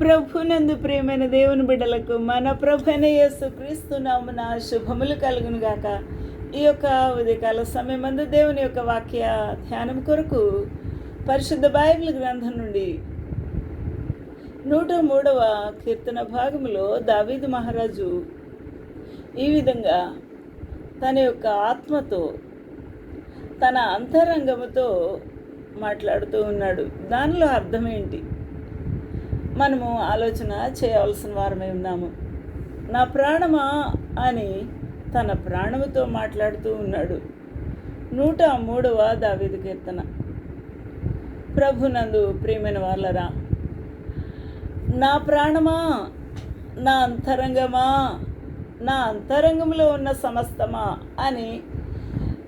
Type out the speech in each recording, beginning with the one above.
ప్రభునందు ప్రేమైన దేవుని బిడ్డలకు మన ప్రభున యేసు క్రీస్తు నామున శుభములు కలుగును గాక. ఈ యొక్క ఉదయకాల సమయమందు దేవుని యొక్క వాక్య ధ్యానం కొరకు పరిశుద్ధ బైబిల్ గ్రంథం నుండి నూట మూడవ కీర్తన భాగంలో దావీదు మహారాజు ఈ విధంగా తన యొక్క ఆత్మతో తన అంతరంగముతో మాట్లాడుతూ ఉన్నాడు. దానిలో అర్థం ఏంటి? మనము ఆలోచన చేయవలసిన వారమే ఉన్నాము. నా ప్రాణమా అని తన ప్రాణముతో మాట్లాడుతూ ఉన్నాడు. నూట మూడవ దావేది కీర్తన. ప్రభునందు ప్రియమైన వాళ్ళరా నా ప్రాణమా నా అంతరంగమా నా అంతరంగంలో ఉన్న సమస్తమా అని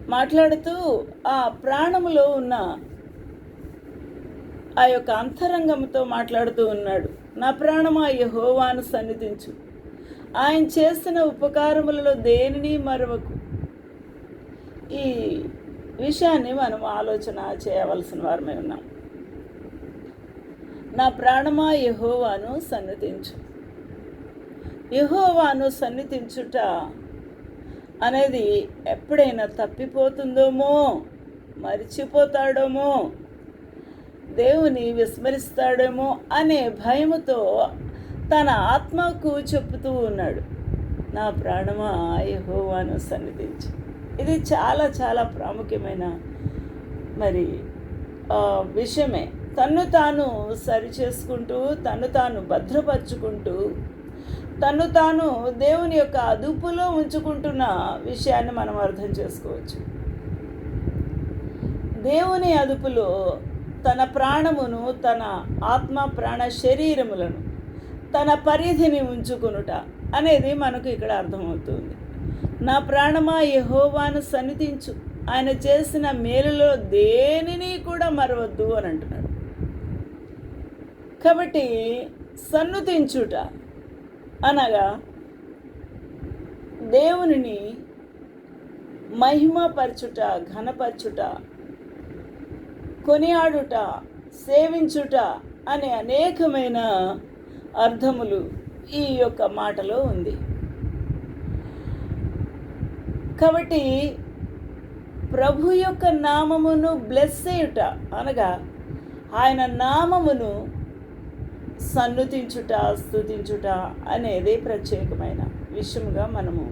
మాట్లాడుతూ ఆ ప్రాణములో ఉన్న ఆ యొక్క అంతరంగంతో మాట్లాడుతూ ఉన్నాడు. నా ప్రాణమా యహోవాను సన్నిధించు. ఆయన చేసిన ఉపకారములలో దేనిని మరవకు. ఈ విషయాన్ని మనం ఆలోచన చేయవలసిన వారమే ఉన్నాం. నా ప్రాణమా యహోవాను సన్నిధించు. యహోవాను సన్నిధించుట అనేది ఎప్పుడైనా తప్పిపోతుందోమో మరిచిపోతాడోమో దేవుని విస్మరిస్తాడేమో అనే భయముతో తన ఆత్మకు చెప్పుతూ ఉన్నాడు. నా ప్రాణమా యహోవాను సన్నిధించు. ఇది చాలా చాలా ప్రాముఖ్యమైన మరి విషయమే. తన్ను తాను సరి చేసుకుంటూ తను తాను భద్రపరుచుకుంటూ తను తాను దేవుని యొక్క అదుపులో ఉంచుకుంటున్న విషయాన్ని మనం అర్థం చేసుకోవచ్చు. దేవుని అదుపులో తన ప్రాణమును తన ఆత్మ ప్రాణ శరీరములను తన పరిధిని ఉంచుకునుట అనేది మనకు ఇక్కడ అర్థమవుతుంది. నా ప్రాణమా యహోవాను సన్నిధించు. ఆయన చేసిన మేలులో దేనిని కూడా మరవద్దు అని అంటున్నాడు. కాబట్టి సన్నుతించుట అనగా దేవునిని మహిమపరచుట ఘనపరచుట కొనియాడుట సేవించుట అనే అనేకమైన అర్థములు ఈ యొక్క మాటలో ఉంది. కాబట్టి ప్రభు యొక్క నామమును బ్లెస్ చేయుట అనగా ఆయన నామమును సన్నుతించుట స్తుతించుట అనేది ప్రత్యేకమైన విషయముగా మనము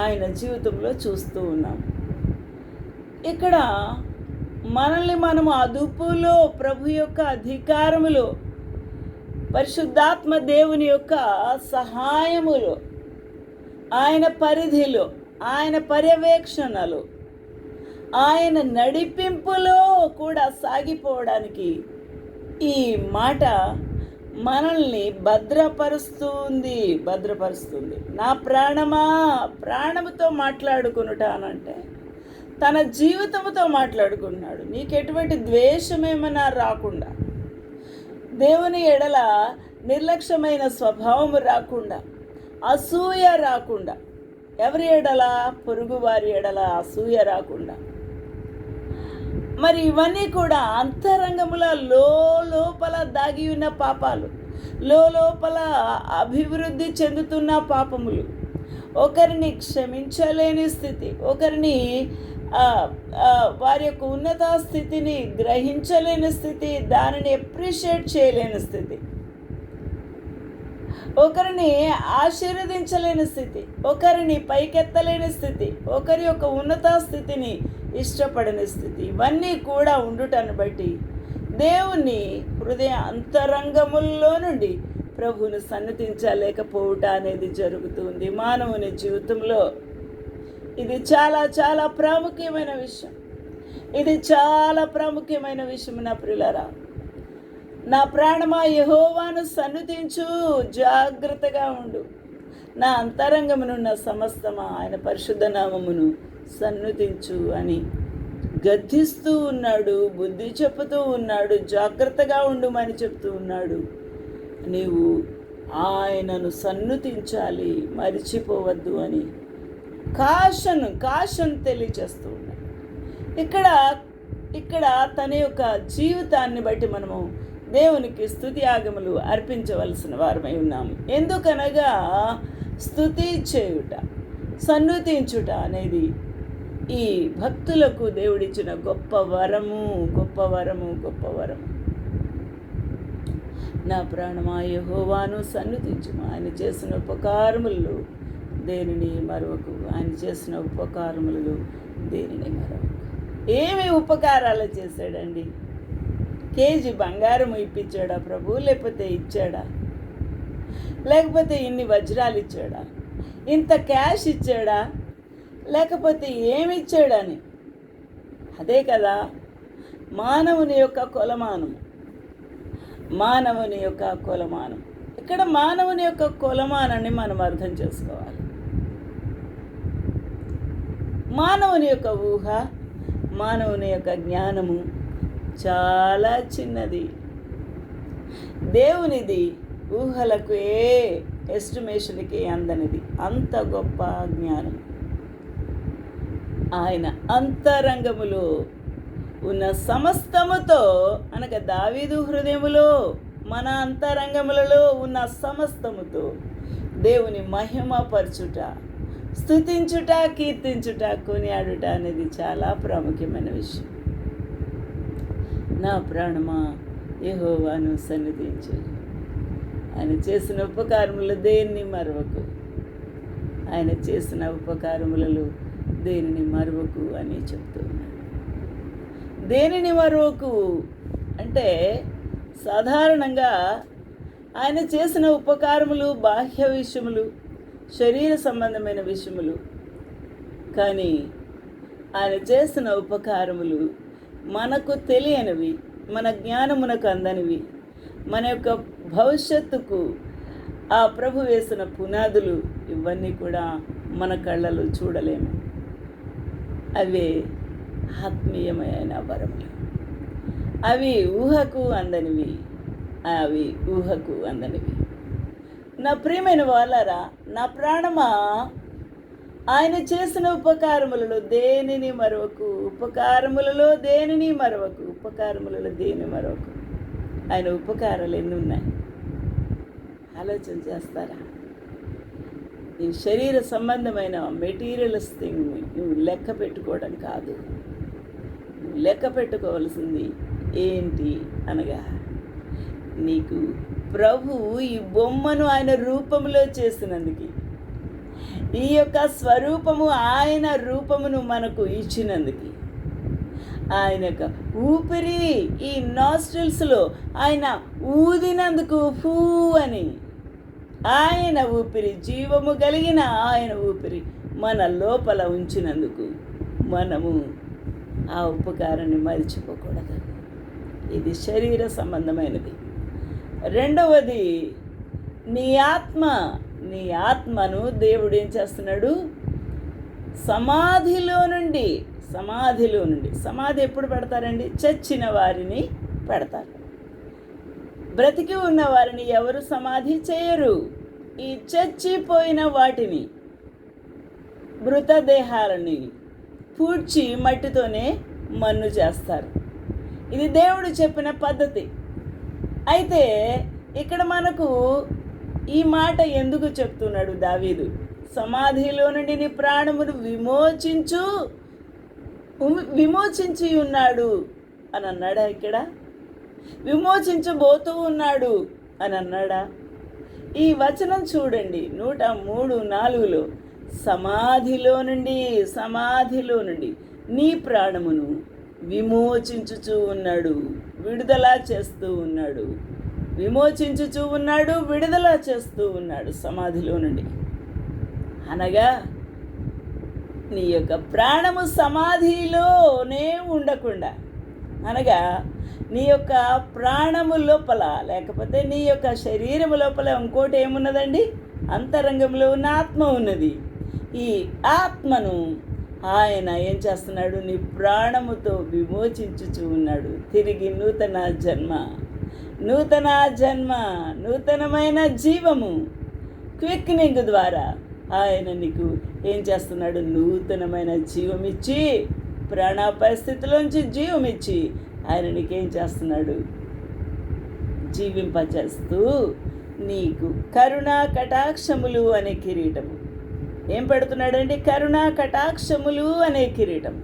ఆయన జీవితంలో చూస్తూ ఉన్నాం. ఇక్కడ మనల్ని మనము అదుపులో ప్రభు యొక్క అధికారములో పరిశుద్ధాత్మ దేవుని యొక్క సహాయములో ఆయన పరిధిలో ఆయన పర్యవేక్షణలో ఆయన నడిపింపులో కూడా సాగిపోవడానికి ఈ మాట మనల్ని భద్రపరుస్తుంది భద్రపరుస్తుంది. నా ప్రాణమా? ప్రాణముతో మాట్లాడుకునుట అనంటే తన జీవితంతో మాట్లాడుకున్నాడు నీకు ఎటువంటి ద్వేషమేమన్నా రాకుండా దేవుని ఎడల నిర్లక్ష్యమైన స్వభావము రాకుండా అసూయ రాకుండా ఎవరి ఎడల? పొరుగువారి ఎడల అసూయ రాకుండా. మరి ఇవన్నీ కూడా అంతరంగముల లో లోపల దాగి ఉన్న పాపాలు లో లోపల అభివృద్ధి చెందుతున్న పాపములు. ఒకరిని క్షమించలేని స్థితి ఒకరిని వారి యొక్క ఉన్నత స్థితిని గ్రహించలేని స్థితి దానిని ఎప్రిషియేట్ చేయలేని స్థితి. ఒకరిని ఆశీర్వదించలేని స్థితి ఒకరిని పైకెత్తలేని స్థితి ఒకరి యొక్క ఉన్నత స్థితిని ఇష్టపడని స్థితి ఇవన్నీ కూడా ఉండుటను బట్టి దేవుని హృదయ అంతరంగముల్లో నుండి ప్రభువును సన్నతించలేకపోవుట అనేది జరుగుతుంది. మానవుని జీవితంలో ఇది చాలా చాలా ప్రాముఖ్యమైన విషయం. ఇది చాలా ప్రాముఖ్యమైన విషయం నా ప్రియులరా. నా ప్రాణమా యహోవాను సన్నుతించు జాగ్రత్తగా ఉండు. నా అంతరంగమునున్న సమస్తమా ఆయన పరిశుద్ధ నామమును సన్నుతించు అని గద్దిస్తూ ఉన్నాడు బుద్ధి చెప్పుతూ ఉన్నాడు జాగ్రత్తగా ఉండుమని చెప్తూ ఉన్నాడు. నీవు ఆయనను సన్నుతించాలి మరిచిపోవద్దు అని కాషన్ కాషన్ తెలియచేస్తూ ఉన్నాడు ఇక్కడ ఇక్కడ తన యొక్క జీవితాన్ని బట్టి మనము దేవునికి స్థుతి ఆగములు అర్పించవలసిన వారమై ఉన్నాము ఎందుకనగా స్థుతి చేయుట సన్నుతించుట అనేది ఈ భక్తులకు దేవుడిచ్చిన గొప్ప వరము గొప్ప వరము గొప్ప వరము. నా ప్రాణమా యెహోవాను సన్నుతించుము. ఆయన చేసిన ఉపకారములు దేనిని మరొకు ఆయన చేసిన ఉపకారములు దేనిని మరొకకు? ఏమి ఉపకారాలు చేశాడండి? కేజీ బంగారం ఇప్పించాడా ప్రభు? లేకపోతే ఇచ్చాడా? లేకపోతే ఇన్ని వజ్రాలు ఇచ్చాడా? ఇంత క్యాష్ ఇచ్చాడా? లేకపోతే ఏమి ఇచ్చాడని? అదే కదా మానవుని యొక్క కొలమానం. మానవుని యొక్క కొలమానం. ఇక్కడ మానవుని యొక్క కొలమానాన్ని మనం అర్థం చేసుకోవాలి. మానవుని యొక్క ఊహ మానవుని యొక్క జ్ఞానము చాలా చిన్నది. దేవునిది ఊహలకు ఏ ఎస్టిమేషన్కి అందనిది? అంత గొప్ప జ్ఞానం. ఆయన అంతరంగములో ఉన్న సమస్తముతో అనగా దావీదు హృదయములో మన అంతరంగములలో ఉన్న సమస్తముతో దేవుని మహిమపరచుట స్థుతించుట కీర్తించుట కొనియాడుట అనేది చాలా ప్రాముఖ్యమైన విషయం. నా ప్రాణమా యహోవాను సన్నిధించు. ఆయన చేసిన ఉపకారములు దేన్ని మరవకు? ఆయన చేసిన ఉపకారములలో దేనిని మరవకు అని చెప్తూ ఉన్నాడు. దేనిని మరవకు? అంటే సాధారణంగా ఆయన చేసిన ఉపకారములు బాహ్య విషయములు శరీర సంబంధమైన విషయములు. కానీ ఆయన చేసిన ఉపకారములు మనకు తెలియనివి మన జ్ఞానమునకు అందనివి మన యొక్క భవిష్యత్తుకు ఆ ప్రభు వేసిన పునాదులు ఇవన్నీ కూడా మన కళ్ళలో చూడలేము. అవే ఆత్మీయమైన వరములు. అవి ఊహకు అందనివి అవి ఊహకు అందనివి నా ప్రియమైన వాళ్ళరా నా ప్రాణమా? ఆయన చేసిన ఉపకారములలో దేనిని మరొకు ఉపకారములలో దేనిని మరొకు ఉపకారములలో దేని మరొకు ఆయన ఉపకారాలు ఎన్ని ఉన్నాయి? ఆలోచన చేస్తారా? ఈ శరీర సంబంధమైన మెటీరియల్స్ థింగ్ నువ్వు లెక్క పెట్టుకోవడం కాదు. నువ్వు లెక్క పెట్టుకోవాల్సింది ఏంటి అనగా నీకు ప్రభువు ఈ బొమ్మను ఆయన రూపంలో చేసినందుకు. ఈ యొక్క స్వరూపము ఆయన రూపమును మనకు ఇచ్చినందుకు. ఆయన యొక్క ఊపిరి ఈ నాస్ట్రిల్స్లో ఆయన ఊదినందుకు ఫూ అని. ఆయన ఊపిరి జీవము కలిగిన ఆయన ఊపిరి మన లోపల ఉంచినందుకు మనము ఆ ఉపకారాన్ని మరిచిపోకూడదు. ఇది శరీర సంబంధమైనది. రెండవది నీ ఆత్మ నీ ఆత్మను దేవుడు ఏం చేస్తున్నాడు? సమాధిలో నుండి సమాధిలో నుండి సమాధి ఎప్పుడు పెడతారండి? చచ్చిన వారిని పెడతారు. బ్రతికి ఉన్న వారిని ఎవరు సమాధి చేయరు? ఈ చచ్చిపోయిన వాటిని మృతదేహాలని పూడ్చి మట్టితోనే మన్ను చేస్తారు. ఇది దేవుడు చెప్పిన పద్ధతి. అయితే ఇక్కడ మనకు ఈ మాట ఎందుకు చెప్తున్నాడు దావీదు? సమాధిలో నుండి నీ ప్రాణమును విమోచించు విమోచించి ఉన్నాడు అని అన్నాడా ఇక్కడ? విమోచించబోతూ ఉన్నాడు అని అన్నాడా? ఈ వచనం చూడండి నూట మూడు నాలుగులో సమాధిలో నుండి సమాధిలో నుండి నీ ప్రాణమును విమోచించుచూ ఉన్నాడు. విడుదల చేస్తూ ఉన్నాడు. విమోచించుచూ ఉన్నాడు విడుదల చేస్తూ ఉన్నాడు సమాధిలో నుండి. అనగా నీ యొక్క ప్రాణము సమాధిలోనే ఉండకుండా అనగా నీ యొక్క ప్రాణము లోపల లేకపోతే నీ యొక్క శరీరము లోపల ఇంకోటి ఏమున్నదండి? అంతరంగంలో ఉన్న ఆత్మ ఉన్నది. ఈ ఆత్మను ఆయన ఏం చేస్తున్నాడు? నీ ప్రాణముతో విమోచించుచు ఉన్నాడు. తిరిగి నూతన జన్మ. నూతన జన్మ. నూతనమైన జీవము. క్విక్నింగ్ ద్వారా ఆయన నీకు ఏం చేస్తున్నాడు? నూతనమైన జీవం ఇచ్చి పరిస్థితిలోంచి జీవమిచ్చి జీవం ఇచ్చి ఆయన నీకేం చేస్తున్నాడు? జీవింపచేస్తూ నీకు కరుణా కటాక్షములు అనే కిరీటము. ఏం పెడుతున్నాడండి కరుణ కటాక్షములు అనే కిరీటం.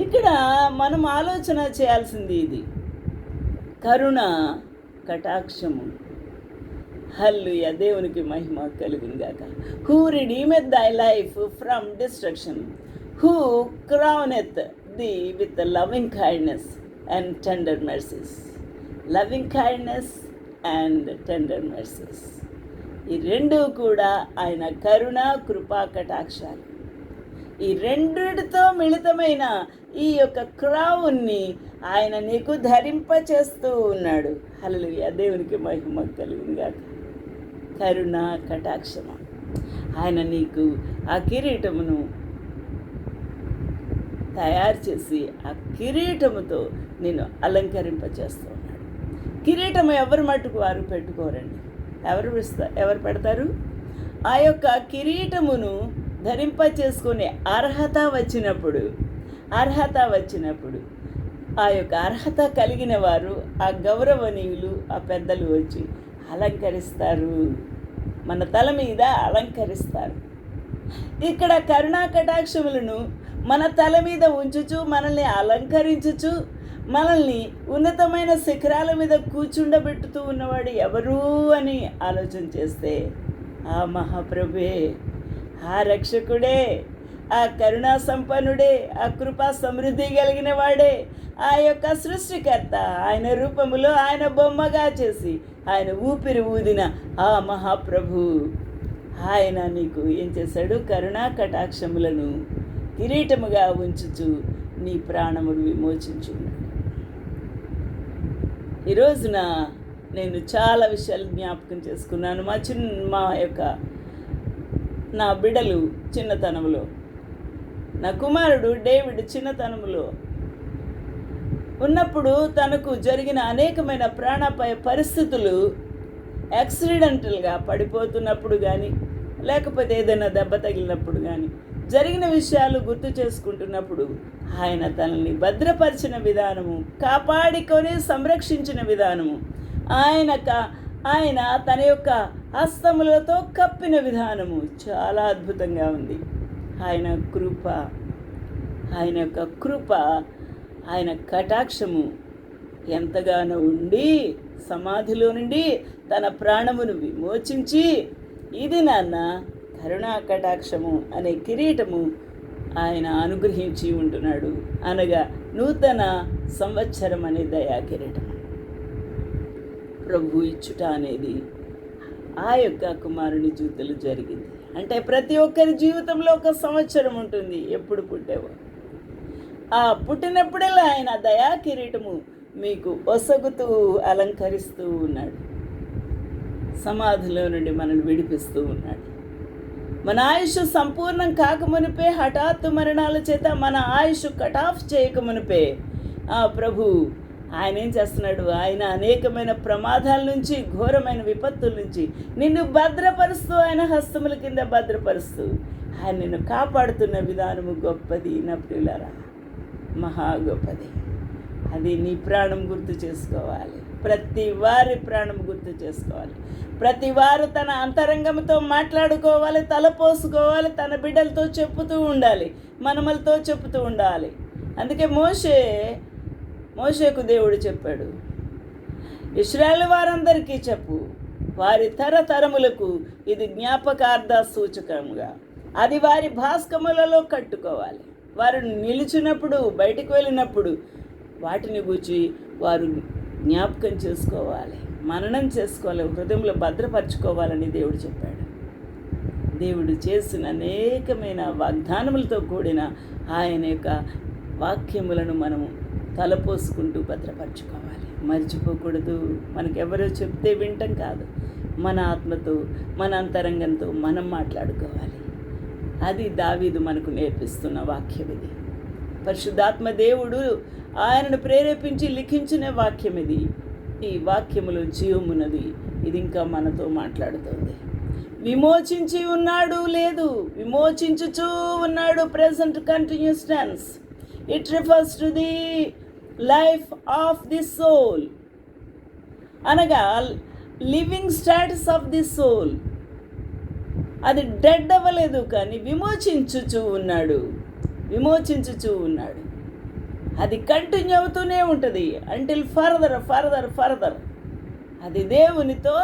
ఇక్కడ మనం ఆలోచన చేయాల్సింది ఇది. కరుణ కటాక్షము. హల్లుయ దేవునికి మహిమ కలుగునుగాక who redeemeth thy life from destruction who crowneth thee with loving kindness and tender mercies loving kindness and tender mercies ఈ రెండు కూడా ఆయన కరుణ కృపా కటాక్షాలు. ఈ రెండిటితో మిళితమైన ఈ యొక్క క్రౌన్ని ఆయన నీకు ధరింపచేస్తూ ఉన్నాడు. హల్లెలూయా. దేవునికి మహిమ కలుగునుగాక కరుణ కటాక్షమ. ఆయన నీకు ఆ కిరీటమును తయారు చేసి ఆ కిరీటముతో నేను అలంకరింపచేస్తూ ఉన్నాడు. కిరీటం ఎవరి మట్టుకు వారు పెట్టుకోరండి? ఎవరు ఎవరు పెడతారు? ఆ యొక్క కిరీటమును ధరింప చేసుకునే అర్హత వచ్చినప్పుడు అర్హత వచ్చినప్పుడు ఆ యొక్క అర్హత కలిగిన వారు ఆ గౌరవనీయులు ఆ పెద్దలు వచ్చి అలంకరిస్తారు. మన తల మీద అలంకరిస్తారు. ఇక్కడ కరుణా కటాక్షములను మన తల మీద ఉంచుచు మనల్ని అలంకరించుచు మనల్ని ఉన్నతమైన శిఖరాల మీద కూర్చుండబెట్టుతూ ఉన్నవాడు ఎవరు అని ఆలోచన చేస్తే ఆ మహాప్రభే ఆ రక్షకుడే ఆ కరుణా సంపన్నుడే ఆ కృపా సమృద్ధి కలిగిన వాడే ఆ యొక్క సృష్టికర్త ఆయన రూపములో ఆయన బొమ్మగా చేసి ఆయన ఊపిరి ఊదిన ఆ మహాప్రభు. ఆయన నీకు ఏం చేశాడు? కరుణా కటాక్షములను కిరీటముగా ఉంచుచు నీ ప్రాణమును విమోచించున్నాడు ఈరోజున నేను చాలా విషయాలు జ్ఞాపకం చేసుకున్నాను. మా చిన్న మా యొక్క నా బిడలు చిన్నతనంలో నా కుమారుడు డేవిడ్ చిన్నతనంలో ఉన్నప్పుడు తనకు జరిగిన అనేకమైన ప్రాణాపాయ పరిస్థితులు యాక్సిడెంటల్గా పడిపోతున్నప్పుడు కానీ లేకపోతే ఏదైనా దెబ్బ తగిలినప్పుడు కానీ జరిగిన విషయాలు గుర్తు చేసుకుంటున్నప్పుడు ఆయన తనని భద్రపరిచిన విధానము కాపాడుకొని సంరక్షించిన విధానము. ఆయన ఆయన తన యొక్క హస్తములతో కప్పిన విధానము చాలా అద్భుతంగా ఉంది. ఆయన కృప ఆయన యొక్క కృప ఆయన కటాక్షము ఎంతగానో ఉండి సమాధిలో నుండి తన ప్రాణమును విమోచించి ఇది నాన్న కరుణా కటాక్షము అనే కిరీటము ఆయన అనుగ్రహించి ఉంటున్నాడు. అనగా నూతన సంవత్సరం అనే దయా కిరీటం ప్రభు ఇచ్చుట అనేది ఆ యొక్క కుమారుని జీవితంలో జరిగింది. అంటే ప్రతి ఒక్కరి జీవితంలో ఒక సంవత్సరం ఉంటుంది. ఎప్పుడు పుట్టేవో. ఆ పుట్టినప్పుడల్లా ఆయన దయా కిరీటము మీకు ఒసగుతూ అలంకరిస్తూ ఉన్నాడు. సమాధిలో నుండి మనల్ని విడిపిస్తూ ఉన్నాడు. మన ఆయుష్ సంపూర్ణం కాకమునిపే హఠాత్తు మరణాల చేత మన ఆయుష్ కట్ ఆఫ్ చేయకమునిపే. ఆ ప్రభు ఆయన ఏం చేస్తున్నాడు? ఆయన అనేకమైన ప్రమాదాల నుంచి ఘోరమైన విపత్తుల నుంచి నిన్ను భద్రపరుస్తూ ఆయన హస్తముల కింద భద్రపరుస్తూ ఆయన నిన్ను కాపాడుతున్న విధానము గొప్పది నా ప్రియులరా. మహా గొప్పది. అది నీ ప్రాణం గుర్తు చేసుకోవాలి. ప్రతి వారి ప్రాణం గుర్తు చేసుకోవాలి. ప్రతి వారు తన అంతరంగంతో మాట్లాడుకోవాలి తలపోసుకోవాలి తన బిడ్డలతో చెప్పుతూ ఉండాలి మనమలతో చెప్పుతూ ఉండాలి. అందుకే మోషే మోషేకు దేవుడు చెప్పాడు ఇస్రాయల్ వారందరికీ చెప్పు వారి తరతరములకు ఇది జ్ఞాపకార్థ సూచకంగా అది వారి భాస్కములలో కట్టుకోవాలి. వారు నిలిచినప్పుడు బయటికి వెళ్ళినప్పుడు వాటిని గురించి వారు జ్ఞాపకం చేసుకోవాలి మననం చేసుకోవాలి హృదయంలో భద్రపరచుకోవాలని దేవుడు చెప్పాడు. దేవుడు చేసిన అనేకమైన వాగ్దానములతో కూడిన ఆయన యొక్క వాక్యములను మనము తలపోసుకుంటూ భద్రపరచుకోవాలి. మర్చిపోకూడదు. మనకెవరో చెప్తే వింటం కాదు. మన ఆత్మతో మన అంతరంగంతో మనం మాట్లాడుకోవాలి. అది దావీదు మనకు నేర్పిస్తున్న వాక్యం ఇది పరిశుద్ధాత్మ దేవుడు ఆయనను ప్రేరేపించి లిఖించిన వాక్యం ఇది. ఈ వాక్యములో జీవమున్నది. ఇది ఇంకా మనతో మాట్లాడుతుంది. విమోచించి ఉన్నాడు లేదు. విమోచించుచూ ఉన్నాడు present continuous tense it refers to the life of the soul అనగా living status of the soul అది డెడ్ అవ్వలేదు కానీ విమోచించుచూ ఉన్నాడు. విమోచించుచూ ఉన్నాడు. అది కంటిన్యూ అవుతూనే ఉంటుంది. అంటిల్ ఫర్దర్ ఫర్దర్ ఫర్దర్ అది దేవునితో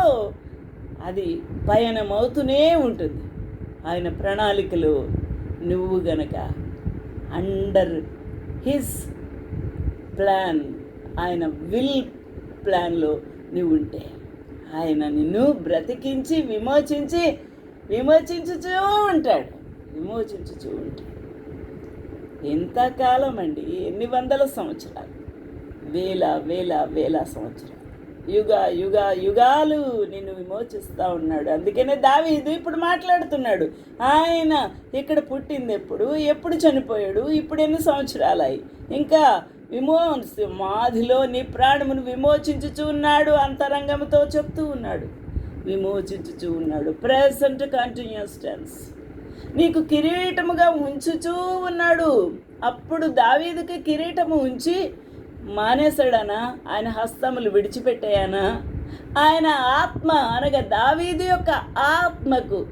అది పయనం అవుతూనే ఉంటుంది. ఆయన ప్రణాళికలు నువ్వు గనక అండర్ హిస్ ప్లాన్ ఆయన విల్ ప్లాన్లో నువ్వు ఉంటే ఆయన నిన్ను బ్రతికించి విమోచించి విమోచించుచూ ఉంటాడు. విమోచించుచూ ఉంటాడు. ఇంతకాలం అండి ఎన్ని వందల సంవత్సరాలు? వేల వేల వేల సంవత్సరాలు. యుగ యుగ యుగాలు నిన్ను విమోచిస్తూ ఉన్నాడు. అందుకనే దావీదు ఇప్పుడు మాట్లాడుతున్నాడు. ఆయన ఇక్కడ పుట్టింది ఎప్పుడు ఎప్పుడు చనిపోయాడు ఇప్పుడు ఎన్ని సంవత్సరాలయ్యి ఇంకా విమో మాధిలో నీ ప్రాణమును విమోచించుచూ ఉన్నాడు అంతరంగంతో చెప్తూ ఉన్నాడు. విమోచించుచూ ఉన్నాడు. ప్రెసెంట్ కంటిన్యూస్ టెన్స్ నీకు కిరీటముగా ఉంచుచూ ఉన్నాడు. అప్పుడు దావీదుకి కిరీటము ఉంచి మానేశాడనా? ఆయన హస్తములు విడిచిపెట్టాయనా? ఆయన ఆత్మ అనగా దావీదు యొక్క ఆత్మకు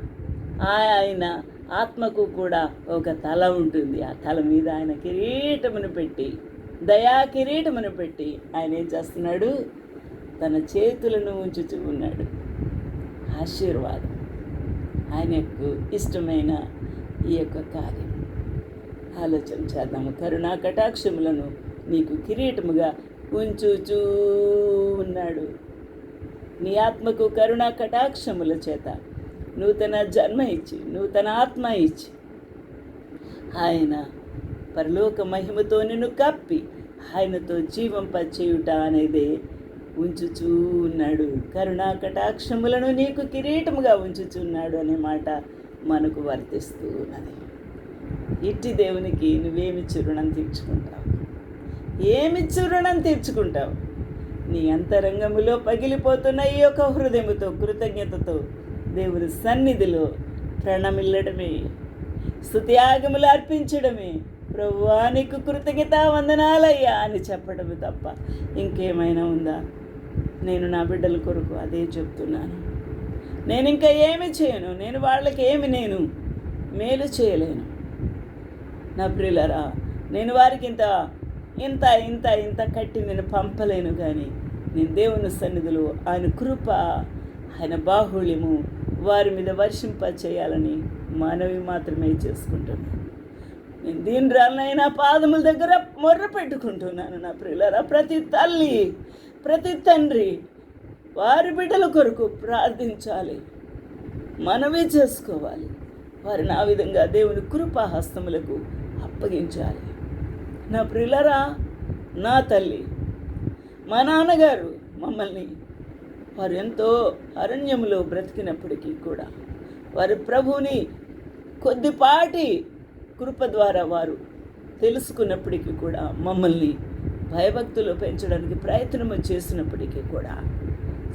ఆయన ఆత్మకు కూడా ఒక తల ఉంటుంది. ఆ తల మీద ఆయన కిరీటమును పెట్టి దయా కిరీటమును పెట్టి ఆయన ఏం చేస్తున్నాడు? తన చేతులను ఉంచుతూ ఉన్నాడు. ఆశీర్వాదం. ఆయనకు ఇష్టమైన ఈ యొక్క కార్యం. ఆలోచన చేద్దాము. కరుణా కటాక్షములను నీకు కిరీటముగా ఉంచుచూ ఉన్నాడు. నీ ఆత్మకు కరుణా కటాక్షముల చేత నూతన జన్మ ఇచ్చి నూతన ఆత్మ ఇచ్చి ఆయన పరలోక మహిమతో నిన్ను కప్పి ఆయనతో జీవంపచేయుట అనేది ఉంచుచూ ఉన్నాడు కరుణా కటాక్షములను నీకు కిరీటముగా ఉంచుచున్నాడు అనే మాట మనకు వర్తిస్తూ ఉన్నది. ఇట్టి దేవునికి నువ్వేమిచ్చి రుణం తీర్చుకుంటావు? ఏమిచ్చి రుణం తీర్చుకుంటావు? నీ అంతరంగములో పగిలిపోతున్న ఈ యొక్క హృదయముతో కృతజ్ఞతతో దేవుని సన్నిధిలో ప్రణమిల్లడమే. స్తుత్యాగములు అర్పించడమే. ప్రభువా నీకు కృతజ్ఞత వందనాలయ్యా అని చెప్పడమే తప్ప ఇంకేమైనా ఉందా? నేను నా బిడ్డల కొరకు అదే చెప్తున్నాను. నేను ఇంకా ఏమి చేయను. నేను వాళ్ళకి ఏమి నేను మేలు చేయలేను. నా ప్రియులరా నేను వారికి ఇంత ఇంత ఇంత ఇంత కట్టి నేను పంపలేను కానీ నేను దేవుని సన్నిధిలో ఆయన కృప ఆయన బాహుళ్యము వారి మీద వర్షింప చేయాలని మనవి మాత్రమే చేసుకుంటున్నాను. నేను దీని రాలనైనా పాదముల దగ్గర మొర్ర పెట్టుకుంటున్నాను నా ప్రియులరా. ప్రతి తల్లి ప్రతి తండ్రి వారి బిడ్డల కొరకు ప్రార్థించాలి. మనమే చేసుకోవాలి. వారిని ఆ విధంగా దేవుని కృపాహస్తములకు అప్పగించాలి. నా ప్రిలరా నా తల్లి మా నాన్నగారు మమ్మల్ని వారు ఎంతో అరణ్యములో బ్రతికినప్పటికీ కూడా వారి ప్రభువుని కొద్దిపాటి కృప ద్వారా వారు తెలుసుకున్నప్పటికీ కూడా మమ్మల్ని భయభక్తులు పెంచడానికి ప్రయత్నము చేసినప్పటికీ కూడా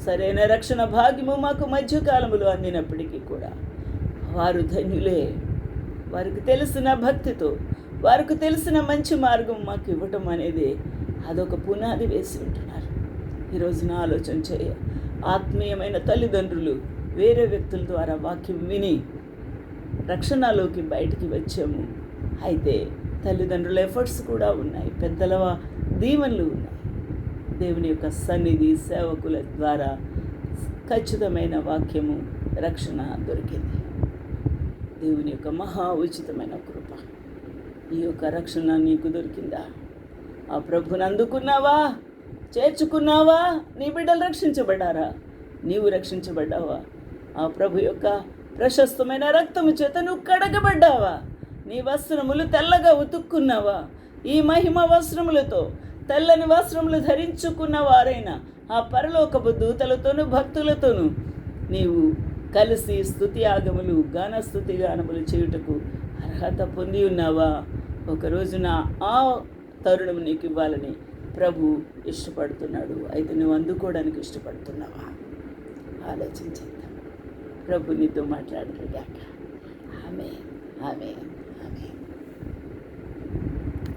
సరైన రక్షణ భాగ్యము మాకు మధ్యకాలములో అందినప్పటికీ కూడా వారు ధన్యులే. వారికి తెలిసిన భక్తితో వారికి తెలిసిన మంచి మార్గం మాకు ఇవ్వటం అనేది అదొక పునాది వేసి ఉంటున్నారు. ఈరోజు నా ఆలోచన చేయ ఆత్మీయమైన తల్లిదండ్రులు వేరే వ్యక్తుల ద్వారా వాక్యం విని రక్షణలోకి బయటికి వచ్చాము. అయితే తల్లిదండ్రుల ఎఫర్ట్స్ కూడా ఉన్నాయి. పెద్దల దీవెనలు ఉన్నాయి. దేవుని యొక్క సన్నిధి సేవకుల ద్వారా ఖచ్చితమైన వాక్యము రక్షణ దొరికింది. దేవుని యొక్క మహా ఉచితమైన కృప ఈ యొక్క రక్షణ నీకు దొరికిందా? ఆ ప్రభుని అందుకున్నావా? చేర్చుకున్నావా? నీ బిడ్డలు రక్షించబడ్డారా? నీవు రక్షించబడ్డావా? ఆ ప్రభు యొక్క ప్రశస్తమైన రక్తము చేత నువ్వు కడగబడ్డావా? నీ వస్త్రములు తెల్లగా ఉతుక్కున్నావా? ఈ మహిమ వస్త్రములతో తెల్లని వస్త్రములు ధరించుకున్న వారైన ఆ పరలోకపు దూతలతోనూ భక్తులతోనూ నీవు కలిసి స్థుతి ఆగములు గాన స్థుతి గానములు చేయుటకు అర్హత పొంది ఉన్నావా? ఒక రోజున ఆ తరుణం నీకు ఇవ్వాలని ప్రభు ఇష్టపడుతున్నాడు. అయితే నువ్వు అందుకోవడానికి ఇష్టపడుతున్నావా? ఆలోచించేద్దాం. ప్రభు నీతో మాట్లాడరుగాక ఆమె ఆమె